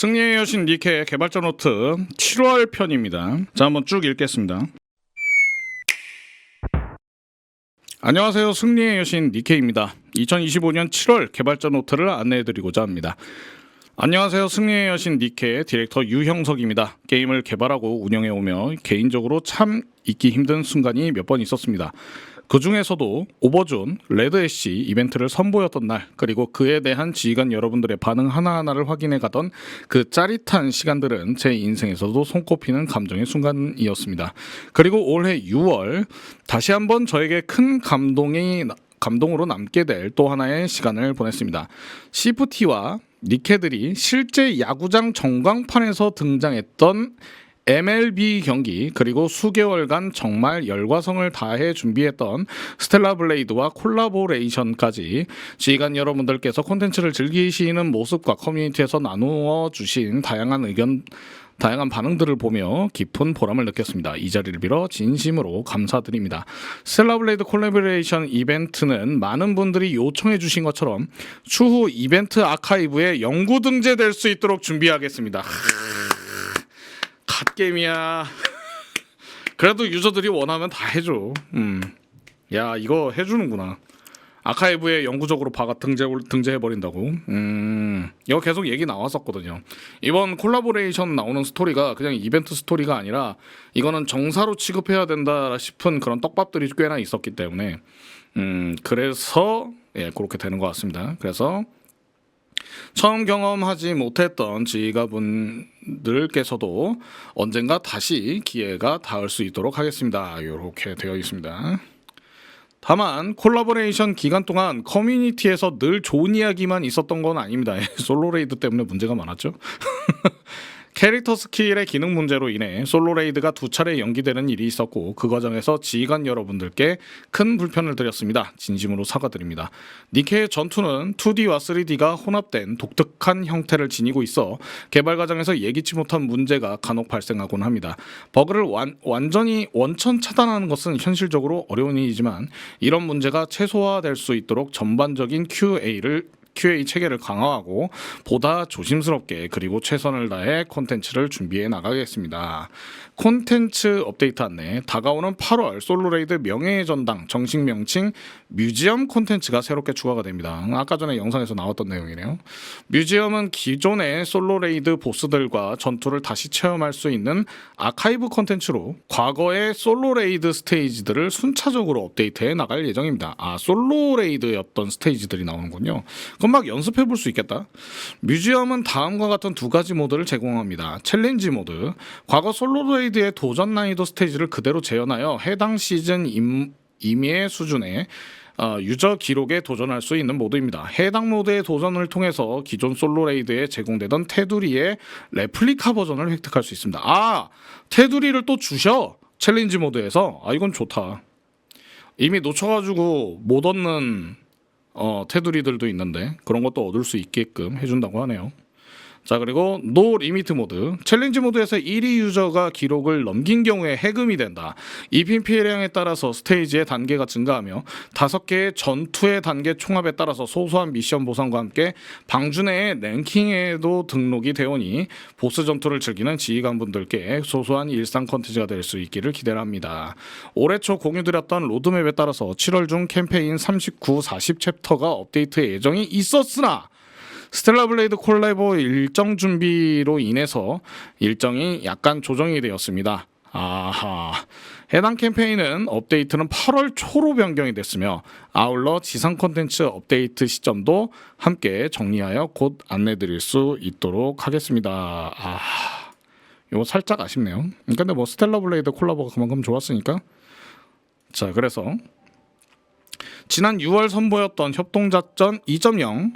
승리의 여신 니케 개발자 노트 7월 편입니다. 자, 한번 쭉 읽겠습니다. 안녕하세요. 승리의 여신 니케입니다. 2025년 7월 개발자 노트를 안내해드리고자 합니다. 안녕하세요. 승리의 여신 니케 디렉터 유형석입니다. 게임을 개발하고 운영해오며 개인적으로 참 잊기 힘든 순간이 몇 번 있었습니다. 그 중에서도 오버존, 레드애쉬 이벤트를 선보였던 날, 그리고 그에 대한 지휘관 여러분들의 반응 하나하나를 확인해 가던 그 짜릿한 시간들은 제 인생에서도 손꼽히는 감정의 순간이었습니다. 그리고 올해 6월 다시 한번 저에게 큰 감동이 감동으로 남게 될 또 하나의 시간을 보냈습니다. 시프티와 니케들이 실제 야구장 전광판에서 등장했던 MLB 경기 그리고 수개월간 정말 열과성을 다해 준비했던 스텔라 블레이드와 콜라보레이션까지 지휘관 여러분들께서 콘텐츠를 즐기시는 모습과 커뮤니티에서 나누어 주신 다양한 의견 다양한 반응들을 보며 깊은 보람을 느꼈습니다. 이 자리를 빌어 진심으로 감사드립니다. 스텔라블레이드 콜라보레이션 이벤트는 많은 분들이 요청해 주신 것처럼 추후 이벤트 아카이브에 영구 등재될 수 있도록 준비하겠습니다. 갓게임이야. 그래도 유저들이 원하면 다 해줘. 음. 야 이거 해주는구나. 아카이브에 영구적으로 바가 등재 등재해 버린다고. 음. 이거 계속 얘기 나왔었거든요. 이번 콜라보레이션 나오는 스토리가 그냥 이벤트 스토리가 아니라 이거는 정사로 취급해야 된다 싶은 그런 떡밥들이 꽤나 있었기 때문에 음 그래서 예 그렇게 되는 것 같습니다. 그래서 처음 경험하지 못했던 지휘가분들께서도 언젠가 다시 기회가 닿을 수 있도록 하겠습니다. 이렇게 되어 있습니다. 다만 콜라보레이션 기간 동안 커뮤니티에서 늘 좋은 이야기만 있었던 건 아닙니다. 솔로 레이드 때문에 문제가 많았죠. 캐릭터 스킬의 기능 문제로 인해 솔로 레이드가 두 차례 연기되는 일이 있었고 그 과정에서 지휘관 여러분들께 큰 불편을 드렸습니다. 진심으로 사과드립니다. 니케의 전투는 2D와 3D가 혼합된 독특한 형태를 지니고 있어 개발 과정에서 예기치 못한 문제가 간혹 발생하곤 합니다. 버그를 완, 완전히 원천 차단하는 것은 현실적으로 어려운 일이지만 이런 문제가 최소화될 수 있도록 전반적인 QA를 QA 체계를 강화하고 보다 조심스럽게 그리고 최선을 다해 콘텐츠를 준비해 나가겠습니다. 콘텐츠 업데이트 안내 다가오는 8월 솔로레이드 명예의 전당 정식 명칭 뮤지엄 콘텐츠가 새롭게 추가가 됩니다. 아까 전에 영상에서 나왔던 내용이네요. 뮤지엄은 기존의 솔로레이드 보스들과 전투를 다시 체험할 수 있는 아카이브 콘텐츠로 과거의 솔로레이드 스테이지들을 순차적으로 업데이트해 나갈 예정입니다. 아 솔로레이드였던 스테이지들이 나오는군요. 그럼 막 연습해 볼 수 있겠다. 뮤지엄은 다음과 같은 두 가지 모드를 제공합니다. 챌린지 모드. 과거 솔로레이드의 도전 난이도 스테이지를 그대로 재현하여 해당 시즌 임, 임의의 수준의 어, 유저 기록에 도전할 수 있는 모드입니다. 해당 모드의 도전을 통해서 기존 솔로 레이드에 제공되던 테두리의 레플리카 버전을 획득할 수 있습니다. 아, 테두리를 또 주셔. 챌린지 모드에서. 아, 이건 좋다. 이미 놓쳐가지고 못 얻는 어, 테두리들도 있는데 그런 것도 얻을 수 있게끔 해준다고 하네요. 자 그리고 노 리미트 모드 챌린지 모드에서 1위 유저가 기록을 넘긴 경우에 해금이 된다. 피해량에 따라서 스테이지의 단계가 증가하며 다섯 개의 전투의 단계 총합에 따라서 소소한 미션 보상과 함께 방주 내의 랭킹에도 등록이 되오니 보스 전투를 즐기는 지휘관분들께 소소한 일상 컨텐츠가 될 수 있기를 기대합니다. 올해 초 공유드렸던 로드맵에 따라서 7월 중 캠페인 39, 40 챕터가 업데이트 예정이 있었으나 스텔라 블레이드 콜라보 일정 준비로 인해서 일정이 약간 조정이 되었습니다. 아하. 해당 캠페인은 업데이트는 8월 초로 변경이 됐으며 아울러 지상 콘텐츠 업데이트 시점도 함께 정리하여 곧 안내드릴 수 있도록 하겠습니다. 아, 이거 살짝 아쉽네요. 근데 뭐 스텔라 블레이드 콜라보가 그만큼 좋았으니까. 자, 그래서 지난 6월 선보였던 협동작전 2.0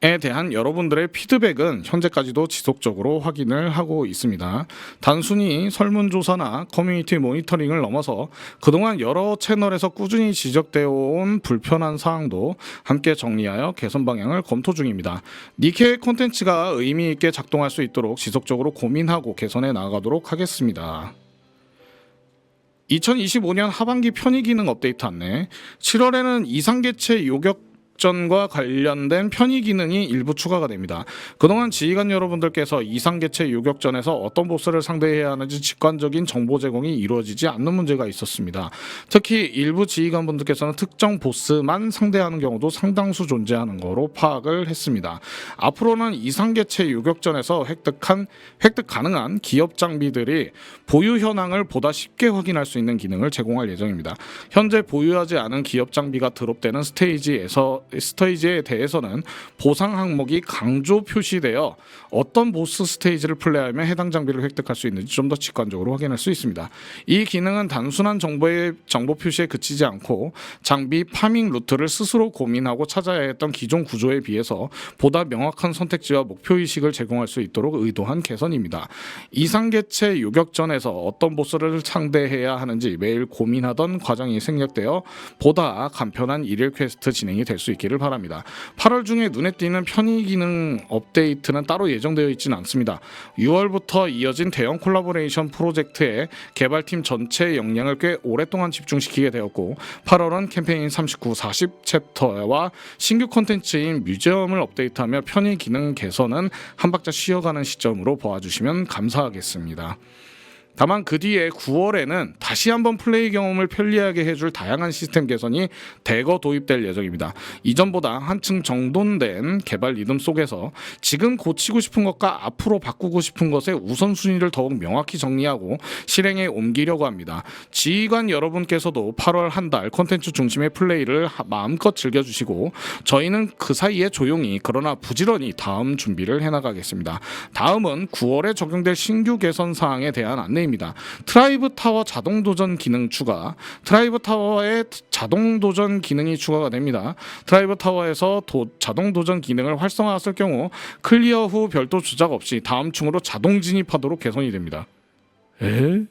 에 대한 여러분들의 피드백은 현재까지도 지속적으로 확인을 하고 있습니다. 단순히 설문조사나 커뮤니티 모니터링을 넘어서 그동안 여러 채널에서 꾸준히 지적되어 온 불편한 사항도 함께 정리하여 개선 방향을 검토 중입니다. 니케 콘텐츠가 의미 있게 작동할 수 있도록 지속적으로 고민하고 개선해 나가도록 하겠습니다. 2025년 하반기 편의 기능 업데이트 안내 7월에는 이상개체 요격 직전과 관련된 편의 기능이 일부 추가가 됩니다. 그동안 지휘관 여러분들께서 이상 개체 요격전에서 어떤 보스를 상대해야 하는지 직관적인 정보 제공이 이루어지지 않는 문제가 있었습니다. 특히 일부 지휘관 분들께서는 특정 보스만 상대하는 경우도 상당수 존재하는 거로 파악을 했습니다. 앞으로는 이상 개체 요격전에서 획득한 획득 가능한 기업 장비들이 보유 현황을 보다 쉽게 확인할 수 있는 기능을 제공할 예정입니다. 현재 보유하지 않은 기업 장비가 드롭되는 스테이지에서 스테이지에 대해서는 보상 항목이 강조 표시되어 어떤 보스 스테이지를 플레이하면 해당 장비를 획득할 수 있는지 좀 더 직관적으로 확인할 수 있습니다. 이 기능은 단순한 정보의 정보 표시에 그치지 않고 장비 파밍 루트를 스스로 고민하고 찾아야 했던 기존 구조에 비해서 보다 명확한 선택지와 목표 의식을 제공할 수 있도록 의도한 개선입니다. 이상개체 요격전에서 어떤 보스를 상대해야 하는지 매일 고민하던 과정이 생략되어 보다 간편한 일일 퀘스트 진행이 될 수 있 기를 바랍니다. 8월 중에 눈에 띄는 편의 기능 업데이트는 따로 예정되어 있지는 않습니다. 6월부터 이어진 대형 콜라보레이션 프로젝트에 개발팀 전체 역량을 꽤 오랫동안 집중시키게 되었고 8월은 캠페인 39, 40 챕터와 신규 콘텐츠인 뮤지엄을 업데이트하며 편의 기능 개선은 한 박자 쉬어가는 시점으로 보아주시면 감사하겠습니다. 다만 그 뒤에 9월에는 다시 한번 플레이 경험을 편리하게 해줄 다양한 시스템 개선이 대거 도입될 예정입니다. 이전보다 한층 정돈된 개발 리듬 속에서 지금 고치고 싶은 것과 앞으로 바꾸고 싶은 것의 우선순위를 더욱 명확히 정리하고 실행에 옮기려고 합니다. 지휘관 여러분께서도 8월 한 달 콘텐츠 중심의 플레이를 하- 마음껏 즐겨주시고 저희는 그 사이에 조용히 그러나 부지런히 다음 준비를 해나가겠습니다. 다음은 9월에 적용될 신규 개선 사항에 대한 안내 입니다. 트라이브 타워 자동 도전 기능 추가. 트라이브 타워에 자동 도전 기능이 추가가 됩니다. 트라이브 타워에서 도- 자동 도전 기능을 활성화했을 경우 클리어 후 별도 조작 없이 다음 층으로 자동 진입하도록 개선이 됩니다. 에?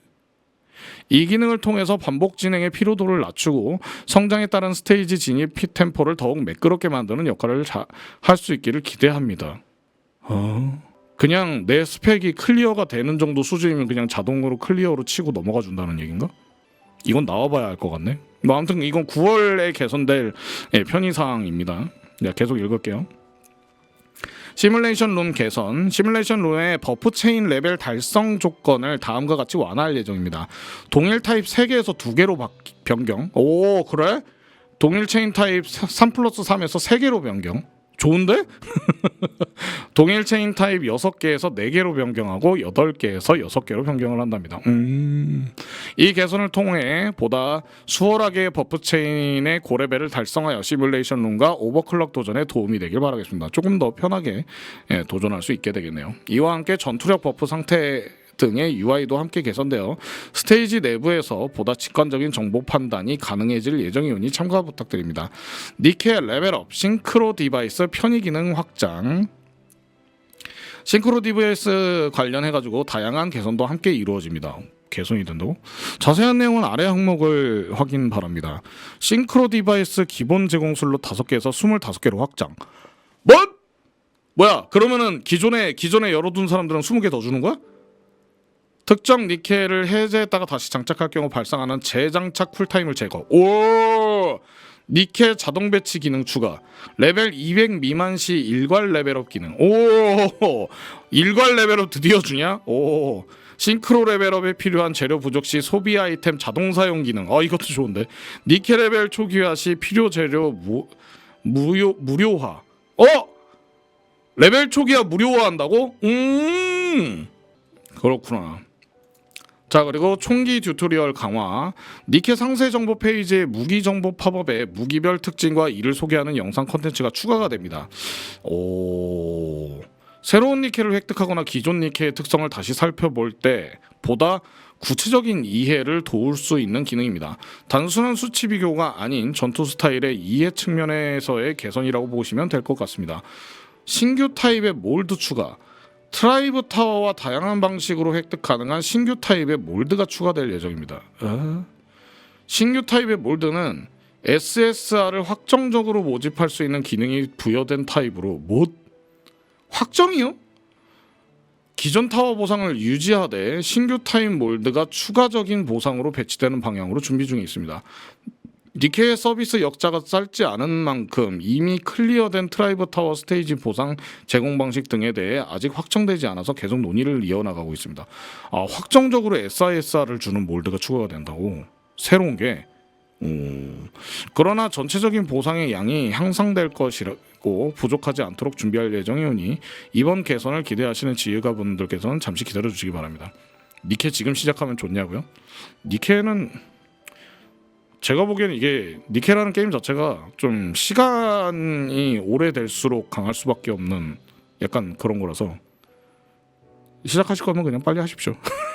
이 기능을 통해서 반복 진행의 피로도를 낮추고 성장에 따른 스테이지 진입 피 템포를 더욱 매끄럽게 만드는 역할을 할 수 있기를 기대합니다. 어? 그냥 내 스펙이 클리어가 되는 정도 수준이면 그냥 자동으로 클리어로 치고 넘어가 준다는 얘긴가? 이건 나와봐야 알 것 같네. 뭐 아무튼 이건 9월에 개선될 예, 편의 사항입니다. 네, 계속 읽을게요. 시뮬레이션 룸 개선. 시뮬레이션 룸의 버프 체인 레벨 달성 조건을 다음과 같이 완화할 예정입니다. 동일 타입 3개에서 2개로 바, 변경. 오, 그래? 동일 체인 타입 3 플러스 3에서 3개로 변경. 좋은데? 동일 체인 타입 6개에서 4개로 변경하고 8개에서 6개로 변경을 한답니다. 음. 이 개선을 통해 보다 수월하게 버프 체인의 고레벨을 달성하여 시뮬레이션 룸과 오버클럭 도전에 도움이 되길 바라겠습니다. 조금 더 편하게 예, 도전할 수 있게 되겠네요. 이와 함께 전투력 버프 상태 등의 UI도 함께 개선되어 스테이지 내부에서 보다 직관적인 정보 판단이 가능해질 예정이오니 참가 부탁드립니다. 니케 레벨업 싱크로 디바이스 편의 기능 확장 싱크로 디바이스 관련해 가지고 다양한 개선도 함께 이루어집니다. 개선이 된다고? 자세한 내용은 아래 항목을 확인 바랍니다. 싱크로 디바이스 기본 제공 술로 5개에서 25개로 확장. 뭐? 뭐야? 그러면은 기존에 기존에 열어둔 사람들은 20개 더 주는 거야? 특정 니켈을 해제했다가 다시 장착할 경우 발생하는 재장착 쿨타임을 제거. 오! 니켈 자동 배치 기능 추가. 레벨 200 미만 시 일괄 레벨업 기능. 오! 일괄 레벨업 드디어 주냐? 오. 싱크로 레벨업에 필요한 재료 부족 시 소비 아이템 자동 사용 기능. 어 이것도 좋은데. 니켈 레벨 초기화 시 필요 재료 무, 무료 무료화. 어? 레벨 초기화 무료화한다고? 음. 그렇구나. 자 그리고 총기 튜토리얼 강화 니케 상세 정보 페이지의 무기 정보 팝업에 무기별 특징과 이를 소개하는 영상 컨텐츠가 추가가 됩니다. 오 새로운 니케를 획득하거나 기존 니케의 특성을 다시 살펴볼 때 보다 구체적인 이해를 도울 수 있는 기능입니다. 단순한 수치 비교가 아닌 전투 스타일의 이해 측면에서의 개선이라고 보시면 될 것 같습니다. 신규 타입의 몰드 추가 트라이브 타워와 다양한 방식으로 획득 가능한 신규 타입의 몰드가 추가될 예정입니다. 어? 신규 타입의 몰드는 SSR을 확정적으로 모집할 수 있는 기능이 부여된 타입으로 못 확정이요? 기존 타워 보상을 유지하되 신규 타입 몰드가 추가적인 보상으로 배치되는 방향으로 준비 중에 있습니다. 니케의 서비스 역자가 짧지 않은 만큼 이미 클리어된 트라이브 타워 스테이지 보상 제공 방식 등에 대해 아직 확정되지 않아서 계속 논의를 이어나가고 있습니다. 아, 확정적으로 SISR을 주는 몰드가 추가가 된다고 새로운 게 음, 그러나 전체적인 보상의 양이 향상될 것이라고 부족하지 않도록 준비할 예정이오니 이번 개선을 기대하시는 지휘가 분들께서는 잠시 기다려 주시기 바랍니다. 니케 지금 시작하면 좋냐고요? 니케는 제가 보기에는 이게 니케라는 게임 자체가 좀 시간이 오래될수록 강할 수밖에 없는 약간 그런 거라서 시작하실 거면 그냥 빨리 하십시오.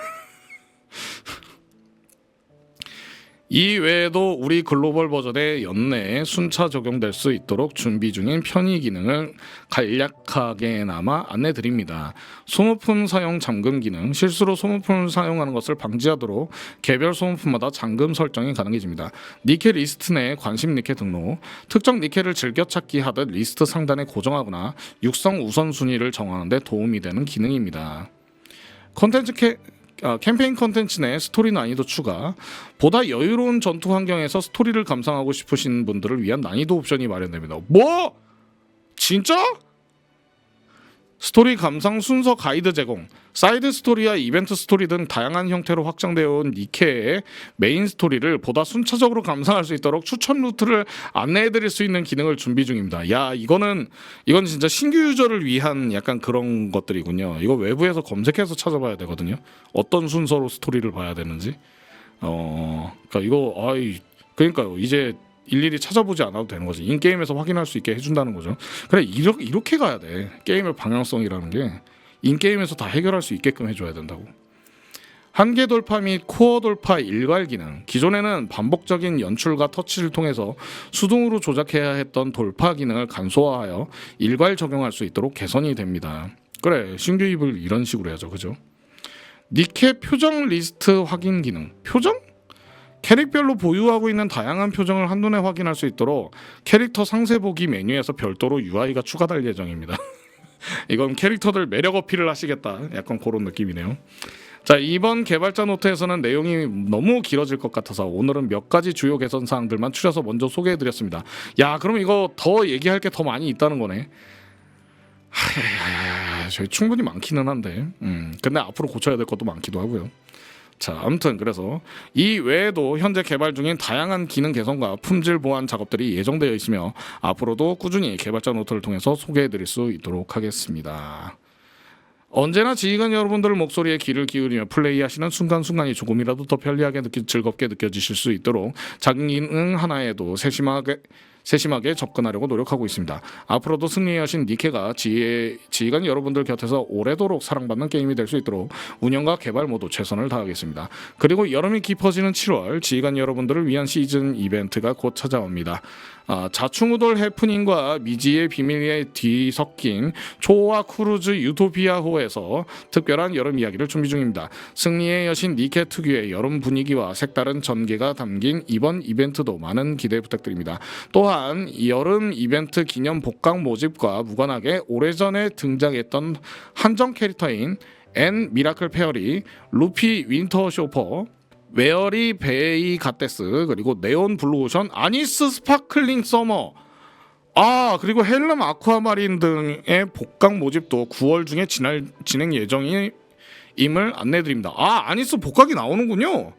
이 외에도 우리 글로벌 버전의 연내에 순차 적용될 수 있도록 준비 중인 편의 기능을 간략하게나마 안내 드립니다. 소모품 사용 잠금 기능, 실수로 소모품을 사용하는 것을 방지하도록 개별 소모품마다 잠금 설정이 가능해집니다. 니케 리스트 내 관심 니케 등록, 특정 니케를 즐겨찾기 하듯 리스트 상단에 고정하거나 육성 우선순위를 정하는 데 도움이 되는 기능입니다. 아, 캠페인 컨텐츠 내 스토리 난이도 추가 보다 여유로운 전투 환경에서 스토리를 감상하고 싶으신 분들을 위한 난이도 옵션이 마련됩니다. 뭐? 진짜? 스토리 감상 순서 가이드 제공, 사이드 스토리와 이벤트 스토리 등 다양한 형태로 확장되어 온 니케의 메인 스토리를 보다 순차적으로 감상할 수 있도록 추천 루트를 안내해 드릴 수 있는 기능을 준비 중입니다. 야, 이거는 이건 진짜 신규 유저를 위한 약간 그런 것들이군요. 이거 외부에서 검색해서 찾아봐야 되거든요. 어떤 순서로 스토리를 봐야 되는지. 어, 그러니까 이거 아이 그러니까요. 이제 일일이 찾아보지 않아도 되는 거지. 인게임에서 확인할 수 있게 해준다는 거죠. 그래 이렇게 이렇게 가야 돼. 게임의 방향성이라는 게 인게임에서 다 해결할 수 있게끔 해줘야 된다고. 한계 돌파 및 코어 돌파 일괄 기능. 기존에는 반복적인 연출과 터치를 통해서 수동으로 조작해야 했던 돌파 기능을 간소화하여 일괄 적용할 수 있도록 개선이 됩니다. 그래 신규 입을 이런 식으로 해야죠, 그죠? 니케 표정 리스트 확인 기능. 표정? 캐릭별로 보유하고 있는 다양한 표정을 한눈에 확인할 수 있도록 캐릭터 상세 보기 메뉴에서 별도로 UI가 추가될 예정입니다. 이건 캐릭터들 매력 어필을 하시겠다. 약간 그런 느낌이네요. 자 이번 개발자 노트에서는 내용이 너무 길어질 것 같아서 오늘은 몇 가지 주요 개선 사항들만 추려서 먼저 소개해 드렸습니다. 야 그럼 이거 더 얘기할 게 더 많이 있다는 거네. 하야야야 저희 충분히 많기는 한데, 음 근데 앞으로 고쳐야 될 것도 많기도 하고요. 자, 아무튼 그래서 이 외에도 현재 개발 중인 다양한 기능 개선과 품질 보완 작업들이 예정되어 있으며 앞으로도 꾸준히 개발자 노트를 통해서 소개해 드릴 수 있도록 하겠습니다. 언제나 지휘관 여러분들 목소리에 귀를 기울이며 플레이하시는 순간순간이 조금이라도 더 편리하게 느끼 즐겁게 느껴지실 수 있도록 작은 기능 하나에도 세심하게 세심하게 접근하려고 노력하고 있습니다. 앞으로도 승리의 여신 니케가 지휘, 지휘관 여러분들 곁에서 오래도록 사랑받는 게임이 될 수 있도록 운영과 개발 모두 최선을 다하겠습니다. 그리고 여름이 깊어지는 7월 지휘관 여러분들을 위한 시즌 이벤트가 곧 찾아옵니다. 아, 자충우돌 해프닝과 미지의 비밀에 뒤섞인 초호화 크루즈 유토피아호에서 특별한 여름 이야기를 준비 중입니다. 승리의 여신 니케 특유의 여름 분위기와 색다른 전개가 담긴 이번 이벤트도 많은 기대 부탁드립니다. 또한 여름 이벤트 기념 복강 모집과 무관하게 오래전에 등장했던 한정 캐릭터인 앤 미라클 페어리, 루피 윈터 쇼퍼, 웨어리 베이 갓데스 그리고 네온 블루오션 아니스 스파클링 서머 아 그리고 헬름 아쿠아마린 등의 복강 모집도 9월 중에 진할, 진행 예정임을 안내드립니다. 아 아니스 복각이 나오는군요.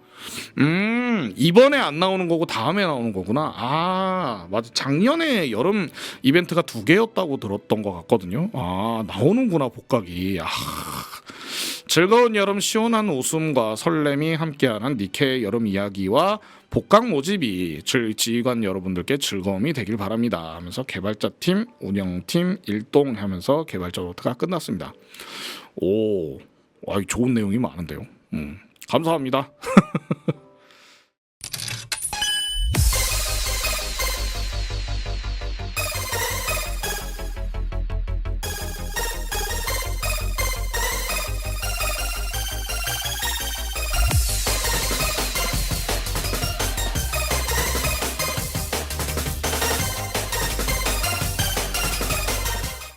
음 이번에 안 나오는 거고 다음에 나오는 거구나. 아 맞아 작년에 여름 이벤트가 두 개였다고 들었던 것 같거든요. 아 나오는구나 복각이. 아. 즐거운 여름 시원한 웃음과 설렘이 함께하는 니케 여름 이야기와 복강 모집이 질- 지휘관 여러분들께 즐거움이 되길 바랍니다 하면서 개발자 팀, 운영팀 일동 하면서 개발자 노트가 끝났습니다. 오, 와, 이 좋은 내용이 많은데요. 음, 감사합니다.